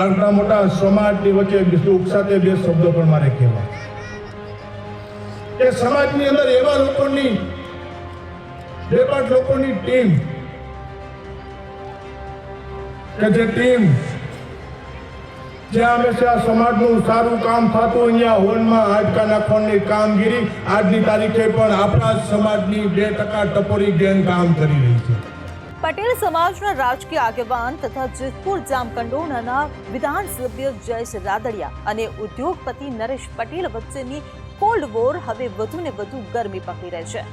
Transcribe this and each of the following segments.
આટલા મોટા સમાજની વચ્ચે દુઃખ સાથે બે શબ્દો પણ મારે કહેવા. કે સમાજની અંદર એવા લોકોની બે પાંચ લોકોની ટીમ, કે જે ટીમ જ્યાં હંમેશા સમાજનું સારું કામ થતું અહીંયા હોલમાં હાડકા નાખવાની કામગીરી, આજની તારીખે પણ આપણા સમાજની બે ટકા ટપોરી ગેંગ કામ કરી રહી છે. પટેલ સમાજના રાજકીય આગેવાન તથા જેતપુર જામકંડોરણાના વિધાનસભ્ય જયેશ રાદડિયા અને ઉદ્યોગપતિ નરેશ પટેલ વચ્ચેની કોલ્ડ વોર હવે વધુ ને વધુ ગરમી પકડી રહી છે.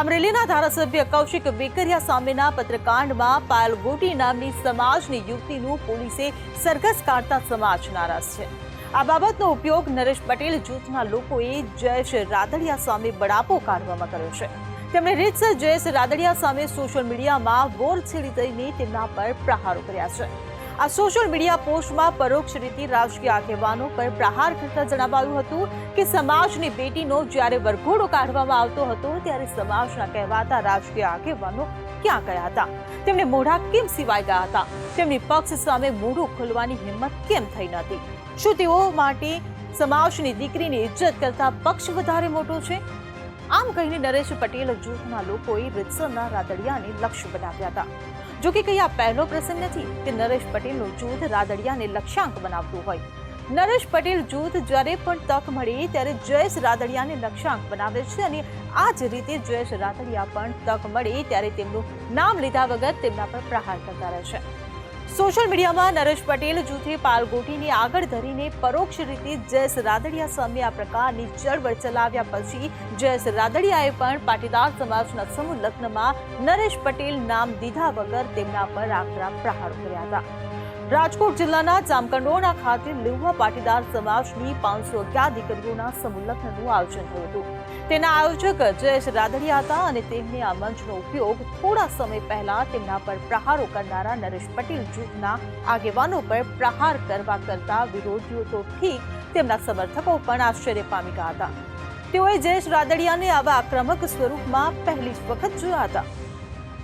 અમરેલીના ધારાસભ્ય કૌશિક વેકરિયા સામેના પત્રકાંડમાં પાયલ ગોટી નામની સમાજની યુવતીનું પોલીસે સરઘસ કાઢતા સમાજ નારાજ છે. આ બાબતનો ઉપયોગ નરેશ પટેલ જૂથના લોકોએ જયેશ રાદડિયા સામે બળાપો કાઢવામાં કર્યો છે. તેમણે રીતસર જયેશ રાદડિયા સામે સોશિયલ મીડિયામાં વોર છેડી દઈને તેમના પર પ્રહારો કર્યા છે. આ સોશિયલ મીડિયા પોસ્ટમાં પરોક્ષ રીતે રાજકીય આગેવાનો પર પ્રહાર કરતા જણાવાયું હતું કે સમાજની બેટીનો જ્યારે વરઘોડો કાઢવામાં આવતો હતો ત્યારે સમાજના કહેવાતા રાજકીય આગેવાનો ક્યાં ગયા હતા? તેમણે મોઢા કેમ સિવાય ગયા હતા? તેમની પક્ષ સામે મોઢું ખોલવાની હિંમત કેમ થઈ નહોતી? શું તેઓ માટે સમાજની દીકરીની ઇજ્જત કરતા પક્ષ વધારે મોટો છે? આમ કહીને નરેશ પટેલ જૂથના લોકોએ રીતસરના રાદડિયાને લક્ષ્ય બનાવ્યા હતા. જો કે કઈ આ પહેલો પ્રસંગ નથી કે નરેશ પટેલનું જૂથ રાદડિયાને લક્ષ્યાંક બનાવતું હોય. નરેશ પટેલ જૂથ જ્યારે પણ તક મળે ત્યારે જયેશ રાદડિયાને લક્ષ્યાંક બનાવે છે અને આ જ રીતે જયેશ રાદડિયા પણ તક મળે ત્યારે તેમનું નામ લીધા વગર તેમના પર પ્રહાર કરતા રહે છે. સોશિયલ મીડિયામાં નરેશ પટેલ, જૂથે પાલગોટીને આગળ ધરીને પરોક્ષ રીતે જયેશ રાદડિયા સામે આ પ્રકારની ચળવળ ચલાવ્યા પછી જયેશ રાદડિયાએ પણ પાટીદાર સમાજના સમૂહ લગ્નમાં નરેશ પટેલ નામ દીધા વગર તેમના પર આકરા પ્રહારો કર્યા હતા. રાજકોટ જિલ્લાના જામકંડોરણા ખાતે લેવા પાટીદાર સમાજની પાંચસો અગિયાર દીકરીઓના સમૂહ આયોજન થયું હતું. તેના આયોજક જયેશ રાદડિયા હતા અને તેમને આ મંચનો ઉપયોગ થોડા સમય પહેલા તેમના પર પ્રહારો કરનારા નરેશ પટેલ જૂથના આગેવાનો પર પ્રહાર કરવા કરતા વિરોધીઓ તો ઠીક, તેમના સમર્થકો પણ આશ્ચર્ય પામી ગયા હતા. તેઓએ જયેશ રાદડિયાને આવા આક્રમક સ્વરૂપમાં પહેલી જ વખત જોયા હતા.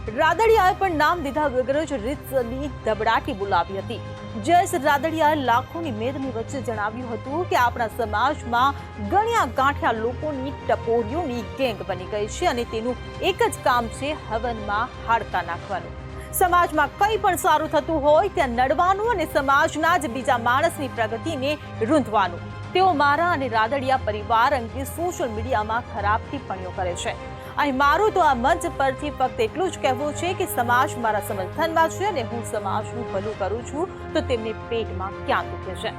રાદડિયાએ પણ નામ દીધા વગર જ રીતસરની ધબડાટી બોલાવી હતી. જયેશ રાદડિયાએ લાખોની મેદની વચ્ચે જણાવ્યું હતું કે આપણા સમાજમાં ગણ્યા ગાંઠ્યા લોકોની ટપોરીઓની ગેંગ બની ગઈ છે અને તેનું એક જ કામ છે હવનમાં હાડકા નાખવાનું. સમાજમાં કંઈ પણ સારું થતું હોય ત્યાં નડવાનું અને સમાજના જ બીજા માણસની પ્રગતિને રૂંધવાનું. તેઓ મારા અને રાદડિયા પરિવાર અંગે સોશિયલ મીડિયામાં ખરાબ ટિપ્પણીઓ કરે છે. અહીં મારું તો આ મંચ પરથી ફક્ત એટલું જ કહેવું છે કે સમાજ મારા સમર્થનમાં છે અને હું સમાજનું ભલું કરું છું, તો તેમને પેટમાં ક્યાં દુખે છે?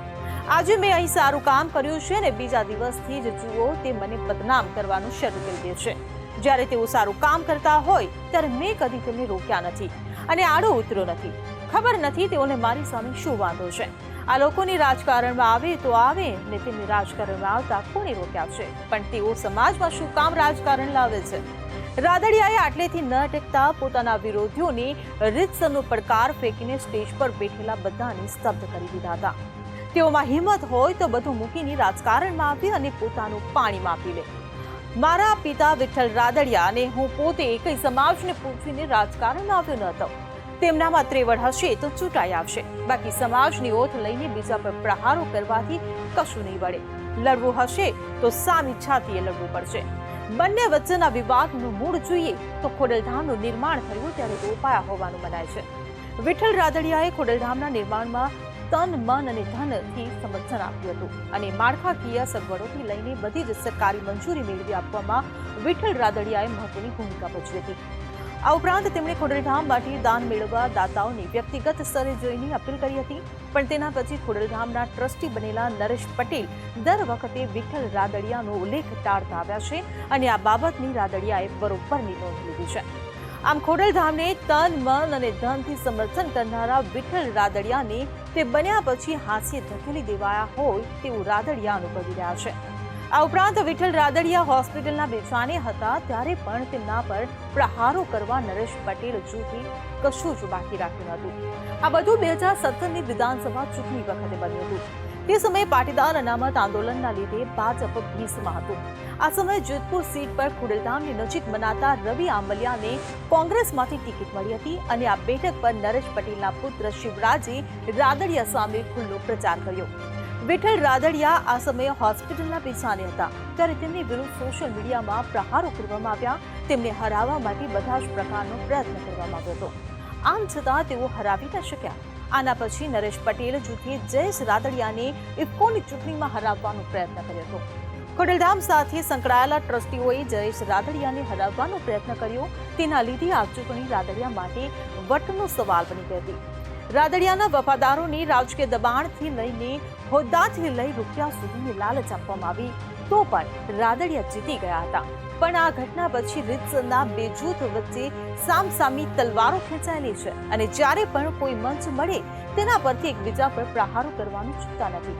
આજે મેં અહીં સારું કામ કર્યું છે અને બીજા દિવસથી જ જુઓ તે મને બદનામ કરવાનું શરૂ કરી દે છે. જ્યારે તેઓ સારું કામ કરતા હોય, ત્યારે મેં કદી તેમને રોક્યા નથી અને આડો ઉતર્યો નથી. ખબર નથી તેઓને મારી સામે શું વાંધો છે. આ લોકોની રાજકારણમાં આવે તો આવે ને તેમને રાજકારણમાં આવતા કોણે રોક્યા છે? પણ તેઓ સમાજમાં શું કામ રાજકારણ લાવે છે? રાદડિયાએ આટલેથી ન અટકતા પોતાના વિરોધીઓને રીતસરનો પડકાર ફેંકીને સ્ટેજ પર બેઠેલા બધાને સ્તબ્ધ કરી દીધા હતા. તેઓમાં હિંમત હોય તો બધું મૂકીને રાજકારણમાં આપી અને પોતાનું પાણી માપી લે. મારા પિતા વિઠ્ઠલ રાદડિયા અને હું પોતે કઈ સમાજને પૂછીને રાજકારણમાં આવ્યો ન હતો. તેમનામાં ત્રેવડ હશે તો ચૂંટાઈ આવશે. બાકી સમાજની ઓથ લઈને બીજા પર પ્રહારો કરવાથી કશું નહીં વળે. લડવું હશે તો સામી છાતીએ લડવું પડશે. બંને વચ્ચેના વિવાદનું મૂળ જોઈએ તો ખોડલધામનું નિર્માણ થયું ત્યારે રોપાયા હોવાનું મનાય છે. વિઠ્ઠલ રાદડિયાએ ખોડલધામના નિર્માણમાં તન, મન અને ધનથી સમર્થન આપ્યું હતું અને માળખાકીય સગવડોથી લઈને બધી જ સરકારી મંજૂરી મેળવી આપવામાં વિઠ્ઠલ રાદડિયાએ મહત્વની ભૂમિકા ભજવી હતી. આ ઉપરાંત તેમણે ખોડલધામ માટે દાન મેળવવા દાતાઓની વ્યક્તિગત સ્તરે જોઈને અપીલ કરી હતી. પણ તેના પછી ખોડલધામના ટ્રસ્ટી બનેલા નરેશ પટેલ દર વખતે વિઠ્ઠલ રાદડિયાનો ઉલ્લેખ ટાળતા આવ્યા છે અને આ બાબતની રાદડિયાએ બરોબરની નોંધ લીધી છે. આમ ખોડલધામને તન, મન અને ધનથી સમર્થન કરનારા વિઠ્ઠલ રાદડિયાને તે બન્યા પછી હાસ્ય ધકેલી દેવાયા હોય તેવું રાદડિયા અનુભવી રહ્યા છે. આ ઉપરાંત વિઠ્ઠલ રાદડિયા હોસ્પિટલના બેસાને હતા, ત્યારે પણ તેમના પર પ્રહારો કરવા નરેશ પટેલ જૂથી કશું જ બાકી રાખ્યું હતું આ બધું બે હજાર સત્તરની વિધાનસભા ચૂંટણી વખતે બન્યું હતું. તે સમયે પાટીદાર અનામત આંદોલનના લીધે ભાજપ ભીસમાં હતું. આ સમયે જેતપુર સીટ પર ખુડલધામની નજીક મનાતા રવિ આંબલિયાને કોંગ્રેસમાંથી ટિકિટ મળી હતી અને આ બેઠક પર નરેશ પટેલના પુત્ર શિવરાજે રાદડિયા સામે ખુલ્લો પ્રચાર કર્યો. વિઠ્ઠલ રાદડિયા આ સમયે હોસ્પિટલના પીછાને હતા. ત્યારે તેમની વિરુદ્ધ સોશિયલ મીડિયામાં પ્રહારો કરવામાં આવ્યા. તેમને હરાવવા માટે બધા જ પ્રકારનો પ્રયત્ન કરવામાં આવ્યો હતો. આમ છતાં તેઓ હરાવી ન શક્યા. આના પછી નરેશ પટેલ જૂથે જયેશ રાદડિયાને ઇફકોની ચૂંટણીમાં હરાવવાનો પ્રયત્ન કર્યો હતો. ખોડલધામ સાથે સંકળાયેલા ટ્રસ્ટીઓએ જયેશ રાદડિયાને હરાવવાનો પ્રયત્ન કર્યો. તેના લીધે આ ચૂંટણી રાદડિયા માટે વટનો સવાલ બની ગઈ હતી. રાદડિયાના વફાદારોને રાજકીય દબાણથી લઈને હોદ્દાથી લઈ રૂપિયા સુધીની લાલચ આપવામાં આવી. તો પણ રાદડિયા જીતી ગયા હતા. પણ આ ઘટના પછી રીતસરના બે જૂથ વચ્ચે સામસામી તલવારો ખેંચાયેલી છે અને જ્યારે પણ કોઈ મંચ મળે, તેના પરથી એકબીજા પર પ્રહારો કરવાનું ચૂકતા નથી.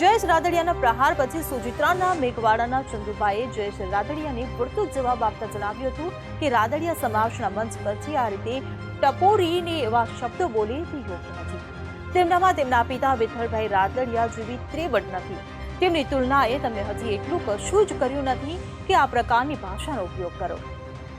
જયેશ રાદડિયાના પ્રહાર પછી સુજિત્રાના મેઘવાડાના ચંદુભાઈએ જયેશ રાદડિયાને વળતો જવાબ આપતા જણાવ્યું હતું કે રાદડિયા સમાજના મંચ પરથી આ રીતે ટપોરીને એવા શબ્દો બોલે તે યોગ્ય નથી. તેમનામાં તેમના પિતા વિઠ્ઠલભાઈ રાદડિયા જેવી ત્રેવડ નથી. તેમની તુલનાએ તમે હજી એટલું કશું જ કર્યું નથી કે આ પ્રકારની ભાષાનો ઉપયોગ કરો.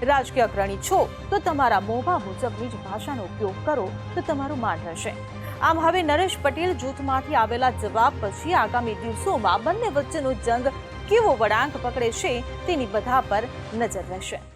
રાજકીય અગ્રણી છો, તો તમારા મોભા મુજબની જ ભાષાનો ઉપયોગ કરો, તો તમારું માન હશે આમ હવે નરેશ પટેલ જૂથમાંથી આવેલા જવાબ પછી આગામી દિવસોમાં બંને વચ્ચેનો જંગ કેવો વળાંક પકડે છે તેની બધા પર નજર રહેશે.